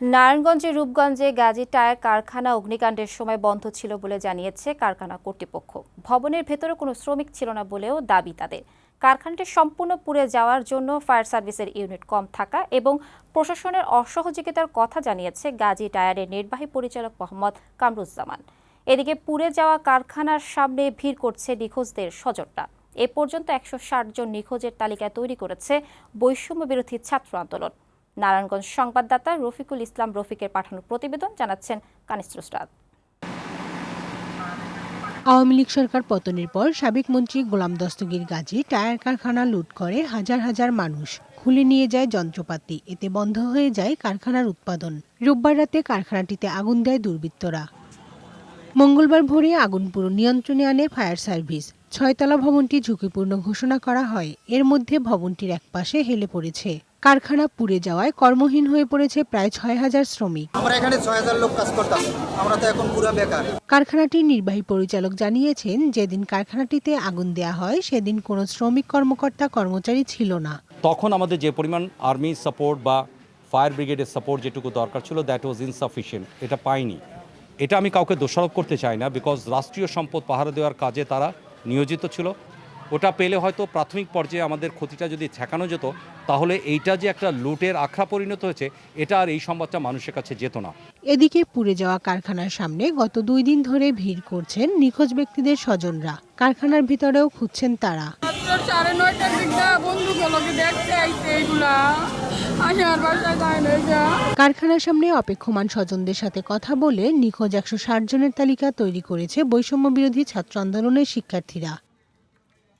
নারায়ণগঞ্জের রূপগঞ্জে গাজী টায়ার কারখানা অগ্নিকাণ্ডের সময় বন্ধ ছিল বলে জানিয়েছে কারখানা কর্তৃপক্ষ। ভবনের ভেতরে কোনো শ্রমিক ছিল না বলেও দাবি তাদের। কারখানাটি সম্পূর্ণ পুড়ে যাওয়ার জন্য ফায়ার সার্ভিসের ইউনিট কম থাকা এবং প্রশাসনের অসহযোগিতার কথা জানিয়েছে গাজী টায়ারের নির্বাহী পরিচালক মোহাম্মদ কামরুজ্জামান। এদিকে পুড়ে যাওয়া কারখানার সামনে ভিড় করছে নিখোঁজদের স্বজনরা। এ পর্যন্ত একশো ষাট জন নিখোঁজের তালিকা তৈরি করেছে বৈষম্য বিরোধী ছাত্র আন্দোলন। নারায়ণগঞ্জ সংবাদদাতা রফিকুল ইসলাম রফিকের পাঠানো প্রতিবেদন জানাচ্ছেন কানিস্ত্রুস্তাদ আওয়ামী লীগ সরকার পতনের পর সাবেক মন্ত্রী গোলাম দস্তগীর গাজী টায়ার কারখানা লুট করে হাজার হাজার মানুষ খুলে নিয়ে যায় যন্ত্রপাতি। এতে বন্ধ হয়ে যায় কারখানার উৎপাদন। রোববার রাতে কারখানাটিতে আগুন দেয় দুর্বৃত্তরা। মঙ্গলবার ভোরে আগুন পুরো নিয়ন্ত্রণে আনে ফায়ার সার্ভিস। ছয়তলা ভবনটি ঝুঁকিপূর্ণ ঘোষণা করা হয়। এর মধ্যে ভবনটির একপাশে হেলে পড়েছে। কারখানা পুড়ে যাওয়ায় কর্মহীন হয়ে পড়েছে প্রায় ছয় হাজার শ্রমিক। আমরা এখানে ছয় হাজার লোক কাজ করতাম। আমরা তো এখন পুরা বেকার। কারখানাটির নির্বাহী পরিচালক জানিয়েছেন যেদিন কারখানাটিতে আগুন দেয়া হয় সেদিন কোনো শ্রমিক কর্মকর্তা কর্মচারী ছিল না। তখন আমাদের যে পরিমাণ আর্মি সাপোর্ট বা ফায়ার ব্রিগেডের সাপোর্ট যেটুকু দরকার ছিল দ্যাট ওয়াজ ইনসাফিসিয়েন্ট এটা পাইনি। এটা আমি কাউকে দোষারোপ করতে চাই না বিকজ রাষ্ট্রীয় সম্পদ পাহারা দেওয়ার কাজে তারা নিয়োজিত ছিল। ওটা পেলে হয়তো প্রাথমিক পর্যায়ে আমাদের ক্ষতিটা যদি ঠেকানো যেত তাহলে এইটা যে একটা লুটের আখড়া পরিণত হয়েছে এটা আর এই সংবাদটা মানুষের কাছে যেত না। এদিকে পুড়ে যাওয়া কারখানার সামনে গত দুই দিন ধরে ভিড় করছেন নিখোঁজ ব্যক্তিদের স্বজনরা। কারখানার ভিতরেও খুঁজছেন তারা। সাড়ে নয়টার দিকটা বন্ধুগুলোকে দেখতে আইছে এইগুলা আমি আর বাসায় যায় না যা। কারখানার সামনে অপেক্ষমান স্বজনদের সাথে কথা বলে নিখোঁজ একশো ষাট জনের তালিকা তৈরি করেছে বৈষম্য বিরোধী ছাত্র আন্দোলনের শিক্ষার্থীরা।